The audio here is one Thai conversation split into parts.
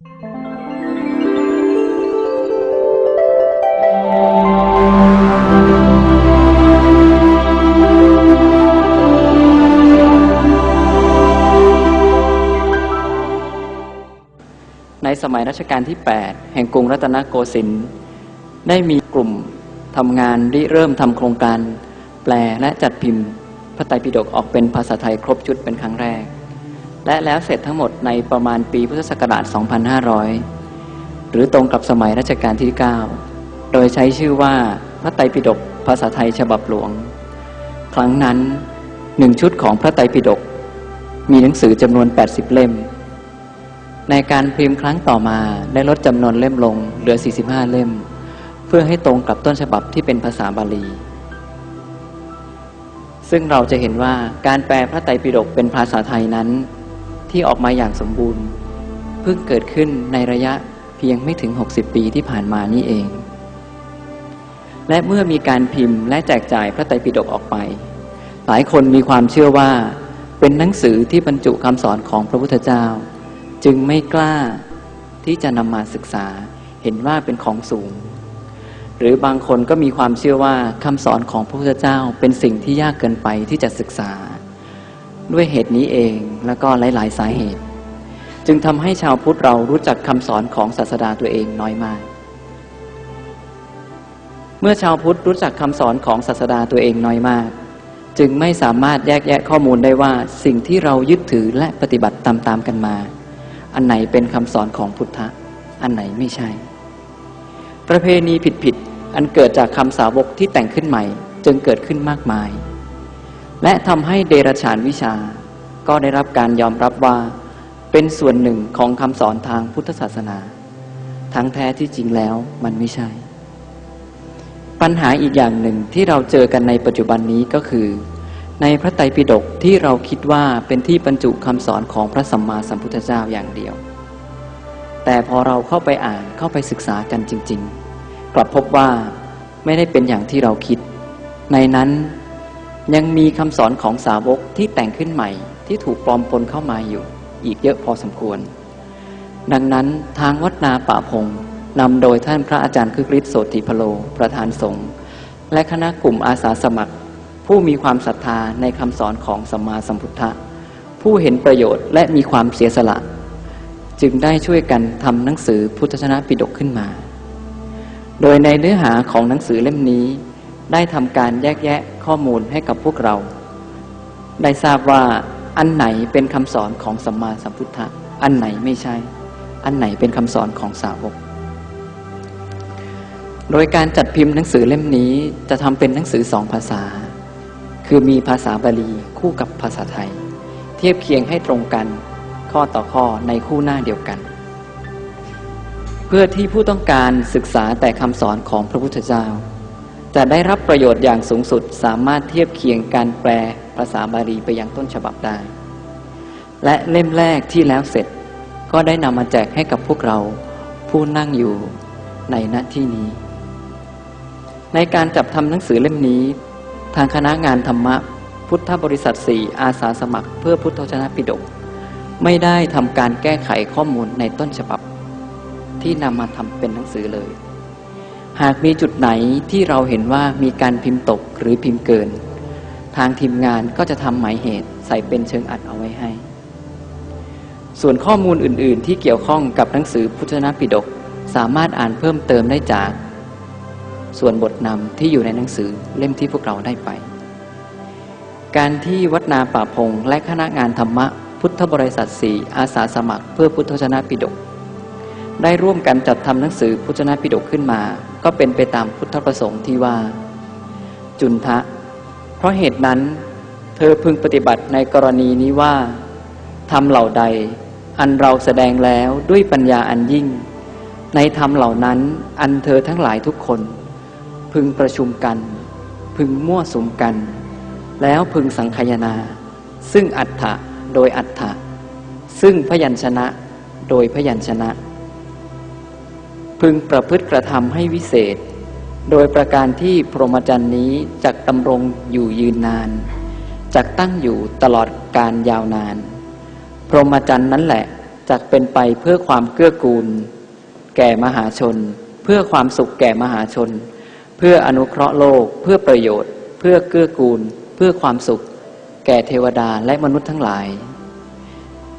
ในสมัยรัชกาลที่ 8 แห่งกรุงรัตนโกสินทร์ได้มีกลุ่มทำงานริเริ่มทำโครงการ แปลและจัดพิมพ์พระไตรปิฎกออกเป็นภาษาไทยครบชุดเป็นครั้งแรก และแล้วเสร็จทั้งหมดในประมาณปีพุทธศักราช 2500 หรือตรงกับสมัยรัชกาลที่ 9 โดยใช้ชื่อว่าพระไตรปิฎกภาษาไทยฉบับหลวง ครั้งนั้นหนึ่งชุดของพระไตรปิฎกมีหนังสือจำนวน 80 เล่ม ในการพิมพ์ครั้งต่อมาได้ลดจำนวนเล่มลงเหลือ 45 เล่ม เพื่อให้ตรงกับต้นฉบับที่เป็นภาษาบาลี ซึ่งเราจะเห็นว่าการแปลพระไตรปิฎกเป็นภาษาไทยนั้น ที่ออกมาอย่างสมบูรณ์ เพิ่งเกิดขึ้นในระยะเพียงไม่ถึง 60 ปีที่ผ่านมานี่เอง และเมื่อมีการพิมพ์และแจกจ่ายพระไตรปิฎกออกไป หลายคนมีความเชื่อว่า เป็นหนังสือที่บรรจุคำสอนของพระพุทธเจ้า จึงไม่กล้าที่จะนำมาศึกษาเห็นว่าเป็นของสูง หรือบางคนก็มีความเชื่อว่าคำสอนของพระพุทธเจ้าเป็นสิ่งที่ยากเกินไปที่จะศึกษา ด้วยเหตุนี้เองแล้วก็หลาย ๆ สาเหตุ จึงทำให้ชาวพุทธเรารู้จักคำสอนของศาสดาตัวเองน้อยมาก เมื่อชาวพุทธรู้จักคำสอนของศาสดาตัวเองน้อยมาก จึงไม่สามารถแยกแยะข้อมูลได้ว่าสิ่งที่เรายึดถือและปฏิบัติตามๆกันมา อันไหนเป็นคำสอนของพุทธะ อันไหนไม่ใช่ ประเพณีผิดๆอันเกิดจากคำสาวกที่แต่งขึ้นใหม่ จึงเกิดขึ้นมากมาย และทำให้เดรฉานวิชา ก็ได้รับการยอมรับว่า เป็นส่วนหนึ่งของคำสอนทางพุทธศาสนา ทั้งแท้ที่จริงแล้วมันไม่ใช่ ปัญหาอีกอย่างหนึ่งที่เราเจอกันในปัจจุบันนี้ก็คือ ในพระไตรปิฎกที่เราคิดว่าเป็นที่บรรจุคำสอนของพระสัมมาสัมพุทธเจ้าอย่างเดียว แต่พอเราเข้าไปอ่านเข้าไปศึกษากันจริง ๆ กลับพบว่าไม่ได้เป็นอย่างที่เราคิด ในนั้น ยังมีคำสอนของสาวกที่แต่งขึ้นใหม่ ที่ถูกปลอมปนเข้ามาอยู่ อีกเยอะพอสมควร ดังนั้นทางวัดนาป่าพงนำโดยท่านพระอาจารย์คึกฤทธิ์โสติพโล ประธานสงฆ์และคณะกลุ่มอาสาสมัคร ผู้มีความศรัทธาในคำสอนของสัมมาสัมพุทธะผู้เห็นประโยชน์และมีความเสียสละ จึงได้ช่วยกันทำหนังสือพุทธชนะปิฎกขึ้นมา โดยในเนื้อหาของหนังสือเล่มนี้ ได้ทำการแยกแยะข้อมูลให้กับพวกเรา ได้ทราบว่าอันไหนเป็นคำสอนของสัมมาสัมพุทธะอันไหนไม่ใช่ อันไหนเป็นคำสอนของสาวก โดยการจัดพิมพ์หนังสือเล่มนี้จะทำเป็นหนังสือสองภาษา คือมีภาษาบาลีคู่กับภาษาไทย เทียบเคียงให้ตรงกันข้อต่อข้อในคู่หน้าเดียวกัน เพื่อที่ผู้ต้องการศึกษาแต่คำสอนของพระพุทธเจ้า จะได้รับประโยชน์อย่างสูงสุด สามารถเทียบเคียงการแปลภาษาบาลีไปยังต้นฉบับได้ และเล่มแรกที่แล้วเสร็จก็ได้นำมาแจกให้กับพวกเราผู้นั่งอยู่ในณที่นี้ ในการจับทำหนังสือเล่มนี้ ทางคณะงานธรรมะ พุทธบริษัทสี่อาสาสมัคร เพื่อพุทธวจนะปิฎกไม่ได้ทำการแก้ไขข้อมูลในต้นฉบับ ที่นำมาทำเป็นหนังสือเลย หากมีจุดไหนที่เราเห็นว่ามีการพิมพ์ตกหรือพิมพ์เกิน ทางทีมงานก็จะทำหมายเหตุใส่เป็นเชิงอัดเอาไว้ให้ ส่วนข้อมูลอื่น ๆ ที่เกี่ยวข้องกับหนังสือพุทธนปิฎกสามารถอ่านเพิ่มเติมได้จาก ส่วนบทนำที่อยู่ในหนังสือเล่มที่พวกเราได้ไป การที่วัดนาป่าพงและคณะงานธรรมะพุทธบริษัทสี่อาสาสมัคร เพื่อพุทธวจนะปิฎกได้ร่วมกันจัดทำหนังสือพุทธวจนะปิฎกขึ้นมา ก็เป็นไปตามพุทธประสงค์ที่ว่า จุนทะ เพราะเหตุนั้น เธอพึงปฏิบัติในกรณีนี้ว่าทำเหล่าใด อันเราแสดงแล้วด้วยปัญญาอันยิ่ง ในธรรมเหล่านั้น อันเธอทั้งหลายทุกคน พึงประชุมกัน พึงมั่วสุมกัน แล้วพึงสังคายนา ซึ่งอัฏฐะโดยอัฏฐะซึ่งพยัญชนะ โดยพยัญชนะ พึงประพฤติกระทำให้วิเศษ โดยประการที่พรหมจรรย์นี้จักดำรงอยู่ยืนนานจักตั้งอยู่ตลอดการยาวนาน พรหมจรรย์นั้นแหละจักเป็นไปเพื่อความเกื้อกูล แก่มหาชน เพื่อความสุขแก่มหาชน เพื่ออนุเคราะห์โลก เพื่อประโยชน์ เพื่อเกื้อกูล เพื่อความสุข แก่เทวดาและมนุษย์ทั้งหลาย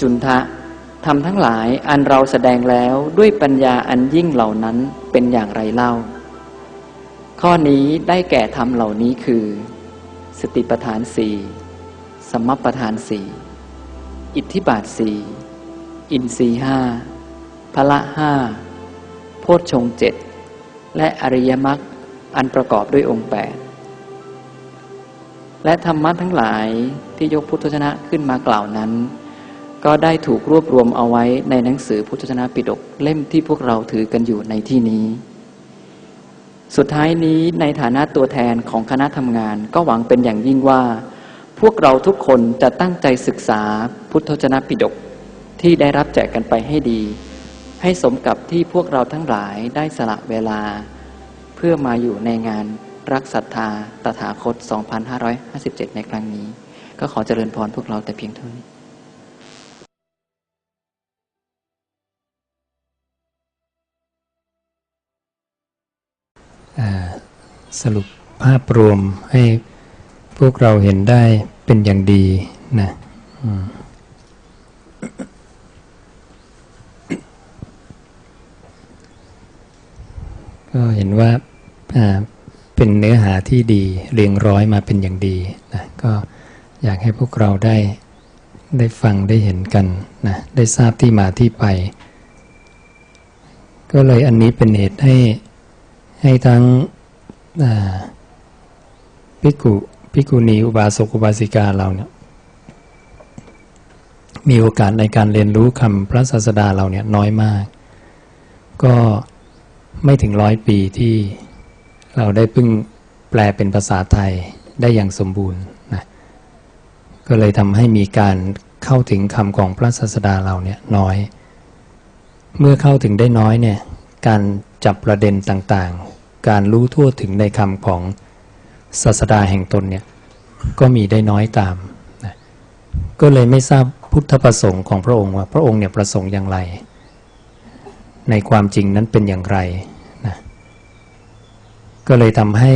จุนทะ ทำทั้งหลายอันเราแสดงแล้วด้วยปัญญาอันยิ่งเหล่านั้นเป็นอย่างไรเล่า ข้อนี้ได้แก่ธรรมเหล่านี้คือ สติปทานสี่สมัปปทานสี่อิทธิบาทสี่อินทรีห้าพละห้าโพชฌงเจ็ดและอริยมรรคอันประกอบด้วยองค์แปดและธรรมะทั้งหลายที่ยกพุทธชนะขึ้นมากล่าวนั้น ก็ได้ถูกรวบรวมเอาไว้ในหนังสือพุทธชนะปิฎกเล่มที่พวกเราถือกันอยู่ในที่นี้ สุดท้ายนี้ในฐานะตัวแทนของคณะทำงาน ก็หวังเป็นอย่างยิ่งว่า พวกเราทุกคนจะตั้งใจศึกษาพุทธชนะปิฎกที่ได้รับแจกกันไปให้ดี ให้สมกับที่พวกเราทั้งหลายได้สละเวลา เพื่อมาอยู่ในงานรักศรัทธาตถาคต 2557 ในครั้งนี้ ก็ขอเจริญพรพวกเราแต่เพียงเท่านี้ สรุปภาพรวมให้พวกเราเห็นได้เป็นอย่างดีนะก็เห็นว่าเป็นเนื้อหาที่ดีเรียงร้อยมาเป็นอย่างดีนะก็อยากให้พวกเราได้ได้ฟังได้เห็นกันนะได้ทราบที่มาที่ไป ก็เลยอันนี้เป็นเหตุให้ให้ทั้ง อ่าภิกขุภิกขุณีอุบาสกอุบาสิกาเราเนี่ยมีโอกาสในการเรียนรู้คำพระศาสดาเราเนี่ยน้อยมาก ก็ไม่ถึงร้อยปีที่เราได้เพิ่งแปลเป็นภาษาไทยได้อย่างสมบูรณ์นะก็เลยทำให้มีการเข้าถึงคำของพระศาสดาเราเนี่ยน้อย เมื่อเข้าถึงได้น้อยเนี่ยการจับประเด็นต่างๆ การรู้ทั่วถึงในคำของศาสดาแห่งตนเนี่ยก็มีได้น้อยตามนะก็เลยไม่ทราบพุทธประสงค์ของพระองค์ว่าพระองค์เนี่ยประสงค์อย่างไร ในความจริงนั้นเป็นอย่างไรนะก็เลยทำให้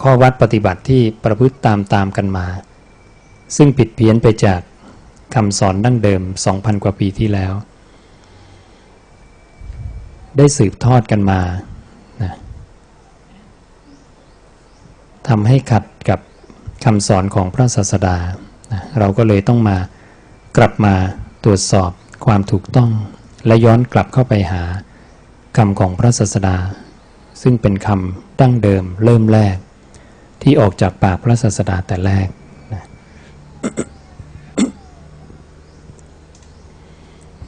ข้อวัดปฏิบัติที่ประพฤติตามตามกันมา ซึ่งผิดเพี้ยนไปจากคำสอนดั้งเดิม 2,000 กว่าปีที่แล้ว ได้สืบทอดกันมานะ ทำให้ขัดกับคำสอนของพระศาสดา เราก็เลยต้องมากลับมาตรวจสอบความถูกต้อง และย้อนกลับเข้าไปหาคำของพระศาสดา ซึ่งเป็นคำดั้งเดิมเริ่มแรก ที่ออกจากปากพระศาสดาแต่แรกนะ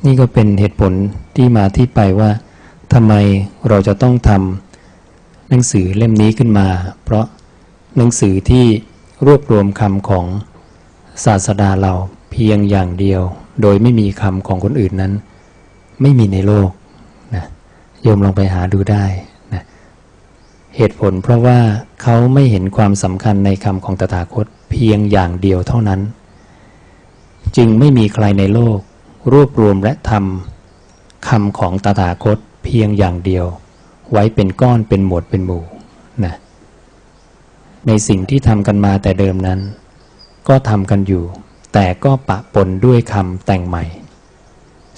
นี่ก็เป็นเหตุผลที่มาที่ไปว่าทำไมเราจะต้องทำหนังสือเล่มนี้ขึ้นมา เพราะ หนังสือที่รวบรวมคำของศาสดาเราเพียงอย่างเดียว โดยไม่มีคำของคนอื่นนั้น ไม่มีในโลกนะโยมลองไปหาดูได้นะเหตุผลเพราะว่าเขาไม่เห็นความสำคัญในคำของตถาคตเพียงอย่างเดียวเท่านั้น จึงไม่มีใครในโลก รวบรวมและทำคำของตถาคตเพียงอย่างเดียว ไว้เป็นก้อนเป็นหมวดเป็นหมู่นะ ในสิ่งที่ทำกันมาแต่เดิมนั้น ก็ทำกันอยู่ แต่ก็ปะปนด้วยคำแต่งใหม่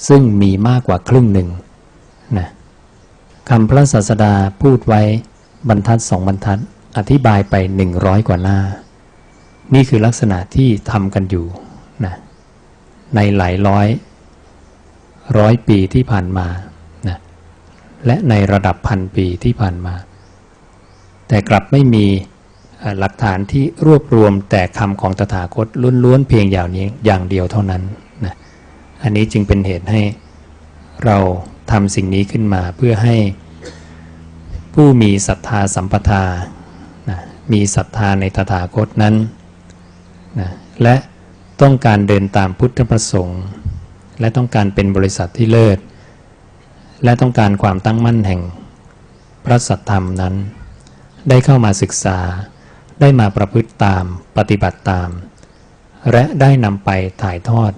ซึ่งมีมากกว่าครึ่งหนึ่งนะคำพระศาสดาพูดไว้บรรทัดสองบรรทัดอธิบายไปหนึ่งร้อยกว่าหน้า นี่คือลักษณะที่ทำกันอยู่นะในหลายร้อยร้อยปีที่ผ่านมานะและในระดับพันปีที่ผ่านมา แต่กลับไม่มี หลักฐานที่รวบรวมแต่คำของตถาคตล้วนๆเพียงอย่างนี้อย่างเดียวเท่านั้นนะอันนี้จึงเป็นเหตุให้เราทำสิ่งนี้ขึ้นมาเพื่อให้ผู้มีศรัทธาสัมปทานะมีศรัทธาในตถาคตนั้นนะและต้องการเดินตามพุทธประสงค์ และต้องการเป็นบริษัทที่เลิศ และต้องการความตั้งมั่นแห่งพระสัทธรรมนั้น ได้เข้ามาศึกษา ได้มาประพฤติตามปฏิบัติตาม และได้นำไปถ่ายทอด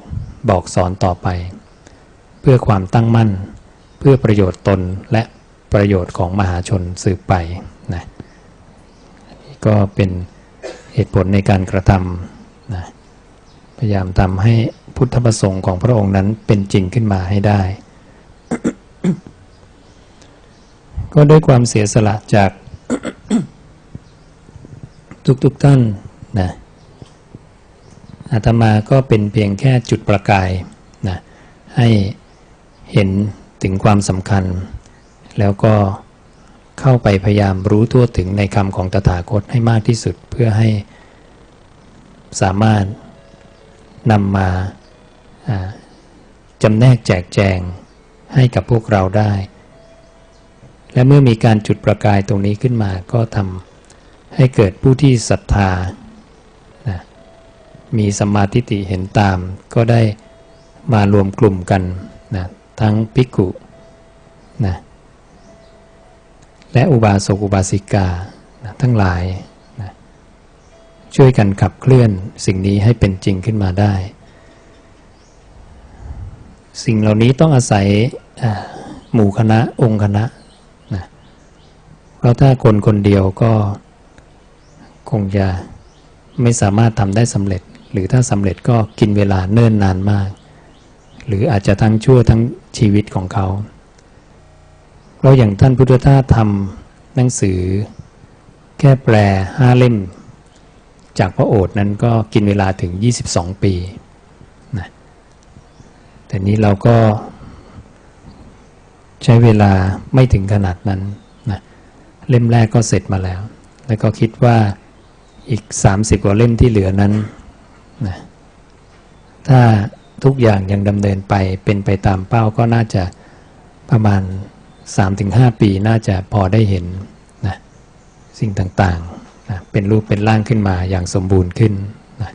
บอกสอนต่อไป เพื่อความตั้งมั่น เพื่อประโยชน์ตนและประโยชน์ของมหาชนสืบไปนะนนก็เป็นเหตุผลในการกระทำนะพยายามทำให้พุทธประสงค์ของพระองค์นั้นเป็นจริงขึ้นมาให้ได้ ก็ด้วยความเสียสละจาก ทุกๆทท่านนะอาตมาก็เป็นเพียงแค่จุดประกายนะให้เห็นถึงความสำคัญ แล้วก็เข้าไปพยายามรู้ทั่วถึงในคำของตถาคตให้มากที่สุดเพื่อให้สามารถนำมาอ่าจำแนกแจกแจงให้กับพวกเราได้ และเมื่อมีการจุดประกายตรงนี้ขึ้นมาก็ทำ ให้เกิดผู้ที่ศรัทธานะมีสมาธิฏฐิเห็นตาม ก็ได้มารวมกลุ่มกันนะทั้งภิกขุนะและอุบาสกอุบาสิกานะทั้งหลายนะช่วยกันขับเคลื่อนสิ่งนี้ให้เป็นจริงขึ้นมาได้ สิ่งเหล่านี้ต้องอาศัยหมู่คณะองค์คณะนะเพราะถ้าคนคนเดียวก็ คงจะไม่สามารถทำได้สำเร็จ หรือถ้าสำเร็จก็กินเวลาเนิ่นนานมาก หรืออาจจะทั้งชั่วทั้งชีวิตของเขา เพราะอย่างท่านพุทธทาสทำหนังสือ แค่แปลห้าเล่ม จากพระโอษนั้นก็กินเวลาถึง 22 ปีนะแต่นี้เราก็ใช้เวลาไม่ถึงขนาดนั้นนะเล่มแรกก็เสร็จมาแล้ว แล้วก็คิดว่า อีก 30 กว่าเล่มที่เหลือนั้นนะถ้าทุกอย่างยังดำเนินไปเป็นไปตามเป้าก็น่าจะประมาณ 3-5 ปีน่าจะพอได้เห็นนะสิ่งต่างๆนะเป็นรูปเป็นร่างขึ้นมาอย่างสมบูรณ์ขึ้นนะ